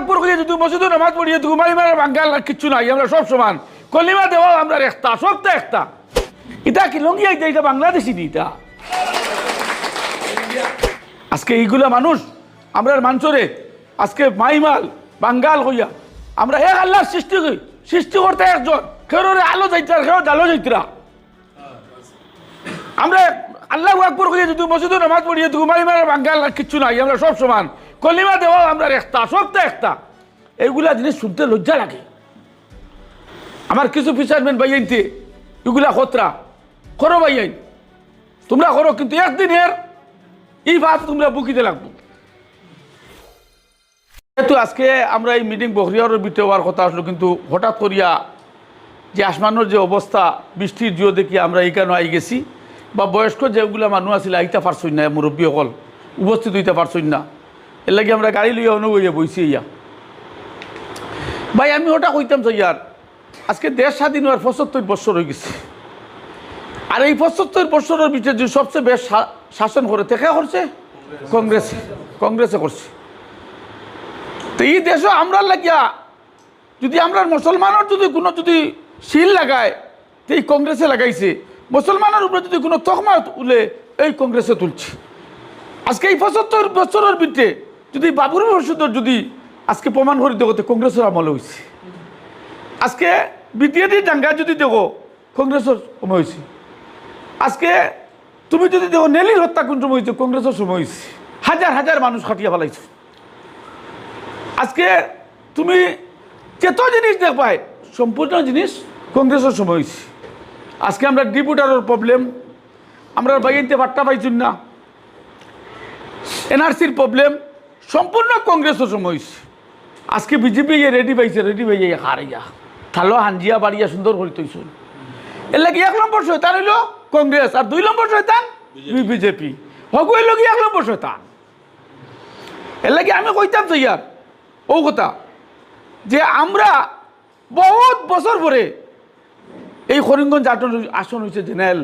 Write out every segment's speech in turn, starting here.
আকবর মসজিদে নামাজ পড়িয়ে ঘুমাই মারা বাঙ্গাল কিচ্ছু নাই, আমরা সব সমান। কলিমা দেওয়া আমরা একটা একটা। কি লঙ্গি আইতে, এটা বাংলাদেশি আজকে এইগুলা মানুষ, আমরা মাঞ্চরে আজকে মাইমাল, বাঙ্গাল হইয়া, আমরা এক আল্লাহ সৃষ্টি করি, সৃষ্টি করতে একজন খেরোরে আলো যাইতার খেরো জালো যাইতরা আমরা আল্লাহ আকবর করিয়ে যদি মসজিদে নামাজ পড়িয়ে ঘুমাই মারা বাঙ্গাল কিচ্ছু নাই, আমরা সব সমান। কলিমা দেওয়া আমরা একটা তো একটা। এইগুলা জিনিস শুনতে লজ্জা লাগে। আমার কিছু ফিশারম্যান বাইয়াইতে এগুলা খতরা। করো বাইয়াই তোমরা করো, কিন্তু একদিনের এই ভাব তোমরা বুকিতে লাগবো। যেহেতু আজকে আমরা এই মিটিং বকরিয়ার বিটে হওয়ার কথা আসলো, কিন্তু হঠাৎ করিয়া যে আসমানোর যে অবস্থা, বৃষ্টির জিও দেখি আমরা এইখানে আই গেছি, বা বয়স্ক যেগুলা মানুষ আছিল, আইতে পারছই না, মুরব্বী উপস্থিত হইতে পারছই না। এর লাগে আমরা গাড়ি লইয়া অনুবইয়া বইছি ইয়া। ভাই, আমি ওটা কইতাম তো ইয়ার, আজকে দেশ স্বাধীন হওয়ার পঁচাত্তর বছর হয়ে গেছে। আর এই পঁচাত্তর বছরের ভিতরে যে সবচেয়ে বেশ শাসন করে থেকে করছে? কংগ্রেসে। কংগ্রেসে করছে। তো এই দেশও আমরা লাগিয়া, যদি আমরা মুসলমানের যদি কোনো যদি শিল লাগায়, তো এই কংগ্রেসে লাগাইছে, মুসলমানের উপরে যদি কোনো তকমা তুলে, এই কংগ্রেসে তুলছে। আজকে এই পঁচাত্তর বছরের ভিতরে যদি বাবুর মসজিদের যদি আজকে প্রমাণ করে দেখো তো কংগ্রেসের আমলে হয়েছে আজকে বিটিএডি দাঙ্গা যদি দেখো, কংগ্রেসের সময় হয়েছে আজকে তুমি যদি দেখো নেলির হত্যা কোন সময় হয়েছে কংগ্রেসের সময় হয়েছে হাজার হাজার মানুষ খাটিয়া ফেলাইছে। আজকে তুমি যত জিনিস দেখবাই, সম্পূর্ণ জিনিস কংগ্রেসের সময় হয়েছে আজকে আমরা ডিপুটারের প্রবলেম আমরা বাইতে বার্তা পাইছুন না। এনআরসির প্রবলেম সম্পূর্ণ কংগ্রেসের সময় হয়েছে আজকে বিজেপি রেডি পাইছে রেডি পাই হারাইয়া থালো হাঞ্জিয়া বাড়িয়া সুন্দর করে তৈছুন এর লাগে এক নম্বর শয়তান হইল কংগ্রেস আর দুই নম্বর শয়তান বিজেপি। হগুয়ের লগে এক নম্বর শয়তান এর লাগে আমি কইতাম তো ইয়ার ও কথা, যে আমরা বহুত বছর পরে এই করিমগঞ্জ আটন আসন হয়েছে জেনারেল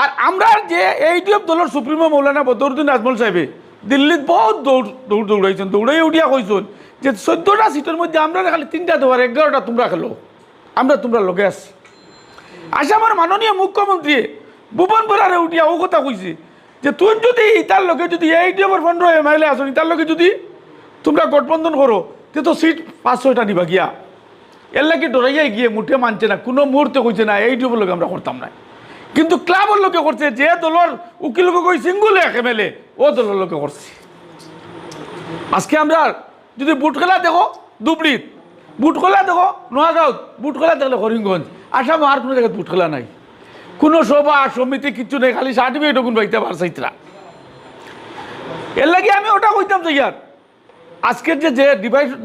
আর আমরা যে এইটিএফ দলের সুপ্রিমো মৌলানা বদরুদ্দিন আজমল সাহেবে দিল্লিত বহুত দৌড় দৌড় দৌড়াইছেন দৌড়াই উঠিয়া কইছেন যে চোদ্দটা সিটের মধ্যে আমরা খালি তিনটা দেওয়ার এগারোটা তোমরা খেলো। আমরা তোমরা লগে আছি। আসামের মাননীয় মুখ্যমন্ত্রী ভুবন বরারে উঠিয়া ও কথা কইছে যে তুই যদি তার লগে যদি এইটিএফের ফন্ড এম এল এ আসনি তার লগে যদি তোমরা গঠবন্ধন করো তে তো সিট পাঁচ ছয়টা নিবা গিয়া। এর লাগে ডরাইয়াই গিয়ে মুঠে মানছে না, কোনো মুহূর্তে কইছে না এই এইটিএফের লগে আমরা করতাম না কিন্তু ক্লাবের লোকে করছে, যে দলের উকিল কই সিঙ্গুলে একেমেলে, ও দলের লোকে করছে। আজকে আমরা যদি বুট খেলা দেখো দুবড়িত বুট খেলা দেখো নোয়াগাঁৱত বুট খেলা দেখলে করিমগঞ্জ আসাম আর কোনো জায়গায় বুট খেলা নাই। কোনো সভা, সমিতি কিচ্ছু নেই, খালি সার্টিফিকেট কোন পাইতে পারছাইতরা এর লাগে আমি ওটা কইতাম তো ইয়ার আজকের যে যে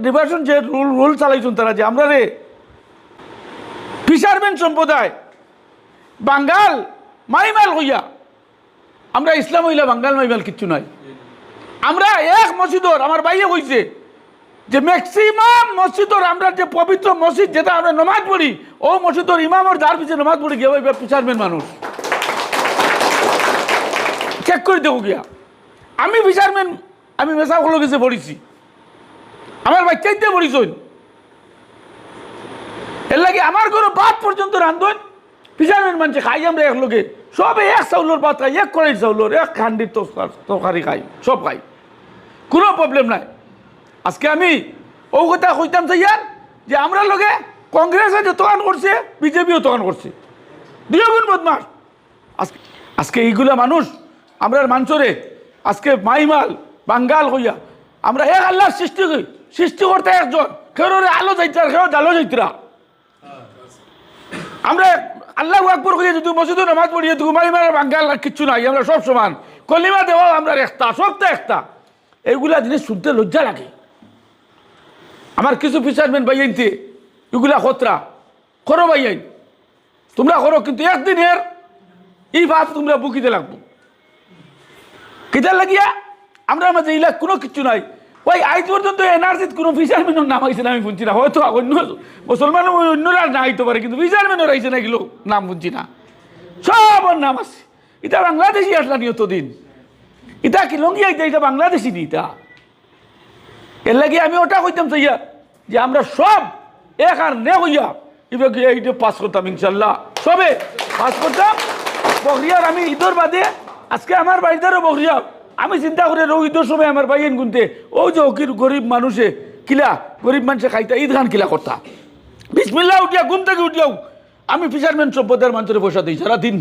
ডিভাইশন যে রুল রুল চালাইছেন তারা যে আমরা রে ফিশারম্যান সম্প্রদায় বাঙ্গাল, মাইমাল হইয়া। আমরা ইসলাম হইলা বাঙ্গাল, মাইমাল কিচ্ছু নাই। আমরা এক মসজিদর, আমার বাইরে কইছে যে ম্যাক্সিমাম মসজিদর, আমরা যে পবিত্র মসজিদ যেটা আমরা নমাজ পড়ি, ও মসজিদর ইমামর যার পিছিয়ে নমাজ পড়ি, গিয়ে ফিশারম্যান মানুষ। চেক করে দেখো গিয়া। আমি ফিশারম্যান আমি মেসা হলো গেছে পড়িছি। আমার বাচ্চাইতে পড়িছই এর লাগে আমার ঘরে বাদ পর্যন্ত রান্ধন ফিশারম্যান মানছে খাই, আমরা এক লোকে। সবে এক চাউলের ভাত খাই এক কড়াই চাউলের, এক খান্ডির তরকারি খাই, সব খাই। কোনো প্রবলেম নাই। আজকে আমি ও কথা কইতাম যে ইয়ার, যে আমরা লোকে কংগ্রেসে যে দোকান করছে, বিজেপিও দোকান করছে। দুই গুণ বদমাস। আজকে আজকে এইগুলা মানুষ, আমরা মাঞ্চরে আজকে মাইমাল, বাঙ্গাল হইয়া, আমরা এক আল্লাহর সৃষ্টি করি, সৃষ্টি করতে একজন খেরোরে আলো যাইতার খেরো জালো যাইতরা। আমরা আল্লাহ আকবর করিয়ে যদি মসজিদে নামাজ পড়িয়ে ঘুমাই মারা বাঙ্গাল কিচ্ছু নাই, আমরা সব সমান। কলিমা দেওয়া আমরা একটা, সব তো একটা। এইগুলা জিনিস শুনতে লজ্জা লাগে। আমার কিছু ফিশারম্যান বাইয়াইতে এগুলা খতরা। করো বাইয়াই তোমরা করো, কিন্তু একদিনের এই ভাব তোমরা বুকিতে লাগবো। কিতার লাগিয়া? আমরা মাঝে ইলাক কোনো কিছু নাই। ওই আজ পর্যন্ত এনআরসিত কোনো ফিশারম্যানের নাম আইছে না, আমি শুনছি না। হয়তো অন্য মুসলমান অন্যরা না আইতে পারে, কিন্তু ফিশারম্যানের আইছে না, এগুলো নাম শুনছি না। সবার নাম আছে। এটা বাংলাদেশি আসলা নিয়ত দিন। এটা কি লঙ্গি আইতে এটা বাংলাদেশি নি এটা এর লাগে আমি ওটা কইতাম চাইয়া যে আমরা সব এক আর নে হইয়া এবার এইটা পাস করতাম, ইনশাল্লাহ। সবে পাস করতাম, বকরিয়ার আমি ঈদর বাদে আজকে আমার বাড়িতেও বকরিয়া আমি চিন্তা করে রো ঈদের সময় আমার বাইন গুনতে, ও যে ওকির গরিব মানুষে, কিলা, গরিব মানুষে খাইতা, ঈদ খান কিলা করতা? বিসমিল্লা উঠিয়া, ঘুম থেকে উঠিয়াও আমি ফিশারম্যান সম্প্রদায়ের মানুষের পয়সা দিই সারাদিন।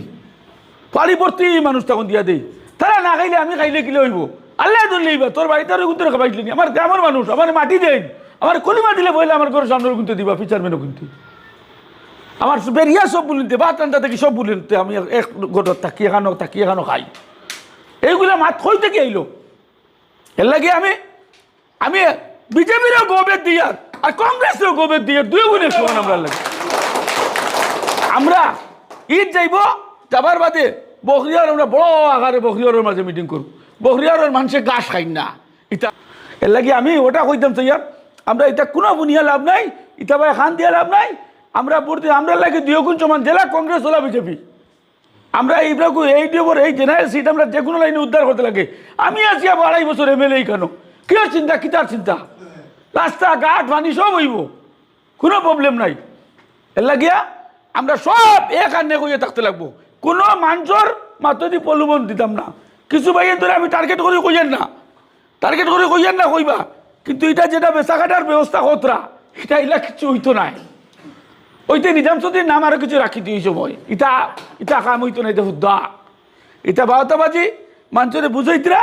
পাড়ি ভর্তি মানুষ তখন দিয়া দেই। তারা না খাইলে আমি খাইলে কিলে হইব? আল্লাহ ধরলেইবা তোর বাড়িতে আরও গুনতে খাবাইছিলি আমার গ্রামের মানুষ, আমার মাটি দেন। আমার কলিমা দিলে বইলে আমার ঘরের সামনে গুনতে দিবা ফিচারম্যানও গুনতে আমার বেরিয়া সব বলিতে বা টান্ডা থেকে সব বলিতে আমি এক গোটর তাকিয়ে খানো তাকিয়ে খানো খাই। এইগুলা মাত কই থেকে আইলো? এর লাগে আমি আমি বিজেপিরও গোবের দিয়া আর কংগ্রেসেরও গোবের দিয়া দুই গুণে সমান আমরা লাগে। আমরা ঈদ যাইব, যাবার বাদে বকরিয়ার আমরা বড় আকারে বকরিয়ারের মাঝে মিটিং করব। বকরিয়ারের মানুষে গাছ খাই না। ইটা এর লাগে আমি ওটা কইতাম চাইয়ার আমরা এটা কোনো বুনিয়া লাভ নাই ইটা ভাই খান দিয়া লাভ নাই, আমরা পড়তে আমরা লাগে দুই গুণ সমান জেলা কংগ্রেস ওলা বিজেপি। আমরা এইটাকে এই ডিওর এই জেনারেল সিট আমরা যে কোনো লাইনে উদ্ধার করতে লাগে। আমি আছি আবার আড়াই বছর এমএলএ কেন? কি চিন্তা কিতার চিন্তা? রাস্তা ঘাট পানি সব হইব। কোনো প্রবলেম নাই। এর লাগিয়া আমরা সব এক আনে কইয়ে থাকতে লাগবো। কোনো মানুষের মাত্র দি প্রলোভন দিতাম না। কিছু ভাইয়ের ধরে আমি টার্গেট করে কইয়েন না। টার্গেট করে কইয়েন না কইবা। কিন্তু এটা যেটা বেচা কাটার ব্যবস্থা হতরা এটা এলা কিছু হইতো নাই। ওইতে নিজাম সদির নাম আরও কিছু রাখি দিই সময়। ইটা ইটা কাম হইতো না এটা হুদ্দা। এটা বারোটাবাজি মানুষের বুঝাইতরা,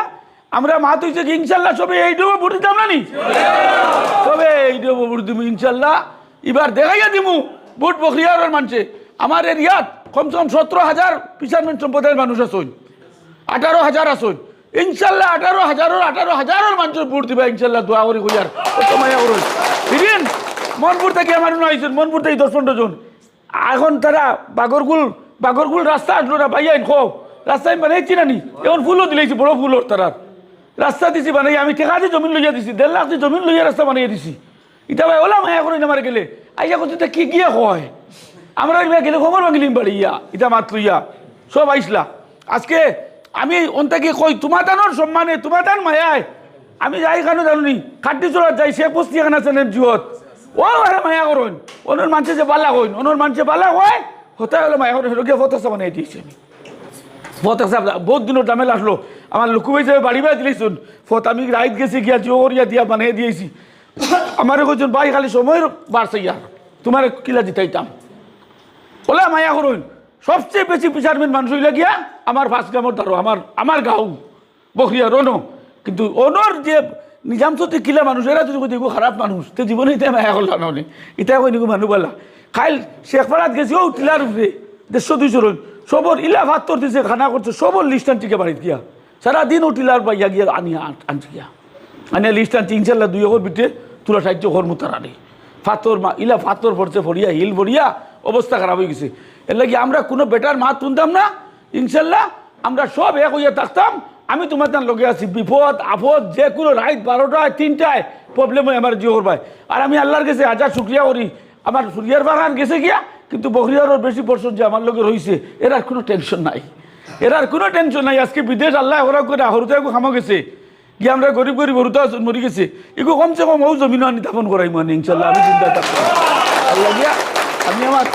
আমরা মাত হইছে কি, ইনশাল্লাহ সবে এইটুকু ভোট দিতাম না নি? তবে এইটুকু ভোট দিব ইনশাল্লাহ। এবার দেখাইয়া দিমু, ভোট বকরিয়ার মানুষে। আমার এরিয়াত কমসে কম সতেরো হাজার পিছানমেন্ট সম্প্রদায়ের মানুষ আসুন আঠারো হাজার আসুন ইনশাল্লাহ আঠারো হাজারের আঠারো হাজারের মানুষের ভোট দিবা, ইনশাল্লাহ দোয়া করি কইয়ার। কত মায়া করুন বুঝলেন মনপুর থেকে আমার নয় আইসেন মনপুর থেকে দশ পনেরো জন। এখন তারা বাগরগুল বাগরগুল রাস্তা আসলো না ভাইয়াইন খো রাস্তায় বানাইছি না নি? এখন ফুলও দিলেছি বড় ফুলর তারার। রাস্তা দিছি বানাই, আমি টেকা দিয়ে জমিন লইয়া দিছি, দেড় লাখ দিয়ে জমিন লইয়া রাস্তা বানিয়ে দিছি। ইটা ভাই, ওলা মায়া করে আমার গেলে। আইয়া করতে কি গিয়ে হয় আমরা গেলে খবর ভাঙিলিম বাড়ি, ইয়া। ইটা মাত লইয়া। সব আইসলা। আজকে আমি অন্তাকে কই, তোমার টানোর সম্মানে, তোমার টান মায়ায়। আমি যাই কেন জানুনি খাটি চড়াত যাই, সে বস্তি এখানে আছেন জিহত। মায়া যে হতে মায়া বহুত আমার লুকু ভাই বাড়ি বাড়ি দিলেছুন ফত আমি রাইত গেছি, গিয়া জিও করিয়া দিয়া বানিয়ে দিয়েছি। আমার কইছেন, ভাই, খালি সময়ের বাড়ছে ইয়ার তোমার কিলা জিতাইতাম। ওলা মায়া করুন। সবচেয়ে বেশি পিছারমেন্ট মানুষ হইলে গিয়া আমার ফার্স্ট গ্রামর দ্বারো আমার আমার গাঁও, বকরিয়া রনো। কিন্তু অনর যে নিজাম সত্যি কিলা মানুষ, এরা যদি দেখব খারাপ মানুষ। তো জীবনে এটা মায়া করল না এটা কই নিকো মানুষ বলা খাইল শেখপাড়াত গেছি ও টিলার উপরে দেড়শো দুইশো রন সবর ইলা ভাত্তর দিছে, খানা করছে সবর লিস্ট আনছি কে বাড়িতে গিয়া সারাদিন ও টিলার পাইয়া গিয়া আনিয়া আনছি গিয়া আনিয়া লিস্ট আনছি ইনশাল্লাহ দুই অকর বিটে তুলা সাহায্য কর্ম তারানি ফাতর মা ইলা ফাতর পড়ছে ফড়িয়া হিল ভরিয়া অবস্থা খারাপ হয়ে গেছে। এর লাগে আমরা কোনো বেটার মাত তুনতাম না। ইনশাল্লাহ আমরা সব এক হইয়া থাকতাম। আমি তোমার তার লগে আছি। বিপদ, আপদ যে কোনো রাত বারোটায়, তিনটায় প্রবলেম হয় আমার জিওর ভাই। আর আমি আল্লাহর কাছে হাজার শুক্রিয়া করি। আমার সুরিয়ার বাগান গেছে গিয়া, কিন্তু বকরিয়ারও বেশি বছর যে আমার লগে রয়েছে এর আর কোনো টেনশন নাই। এর আর কোনো টেনশন নাই। আজকে বিদেশ আল্লাহ ওরা করে হরুতে খামা গেছে। গিয়ে আমরা গরিব গরিব হরুতে মরি গেছে। এগো কমসে কম ও জমিন আনি দাপন করাই মানে ইনশাল্লাহ, আমি চিন্তা আল্লাহ গিয়া, আমি আমার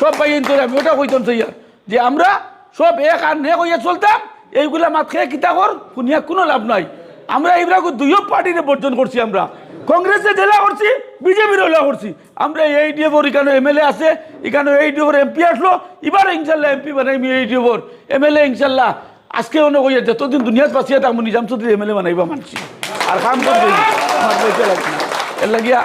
সব তোর আমি ওটা কইতাম চাইয়া যে আমরা সব এক আর নে কইয়া চলতাম এইগুলা মাত খেয়ে কিতা কর শুনিয়া কোনো লাভ নাই। আমরা এইগুলা দুইও পার্টিতে বর্জন করছি আমরা। কংগ্রেসে জেলা করছি বিজেপির ওলা করছি। আমরা এই ডিএফোর এখানে এমএলএ আছে, এখানে এই ডিএফোর এমপি আসলো। এবার ইনশাল্লাহ এমপি বানাইমি এই ডিএফোর এমএলএ ইনশাল্লাহ। আজকে অনেক হইয়া যতদিন দুনিয়াত পাচ্ছিয়া তার নিজাম চৌধুরী এমএলএ বানাইবা মানছি। আর কাম করবে এর লাগিয়া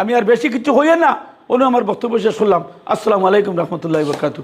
আমি আর বেশি কিছু হইয়া না অনু আমার বক্তব্য শেষ করলাম। আসসালামু আলাইকুম রহমতুল্লাহ বরকাতু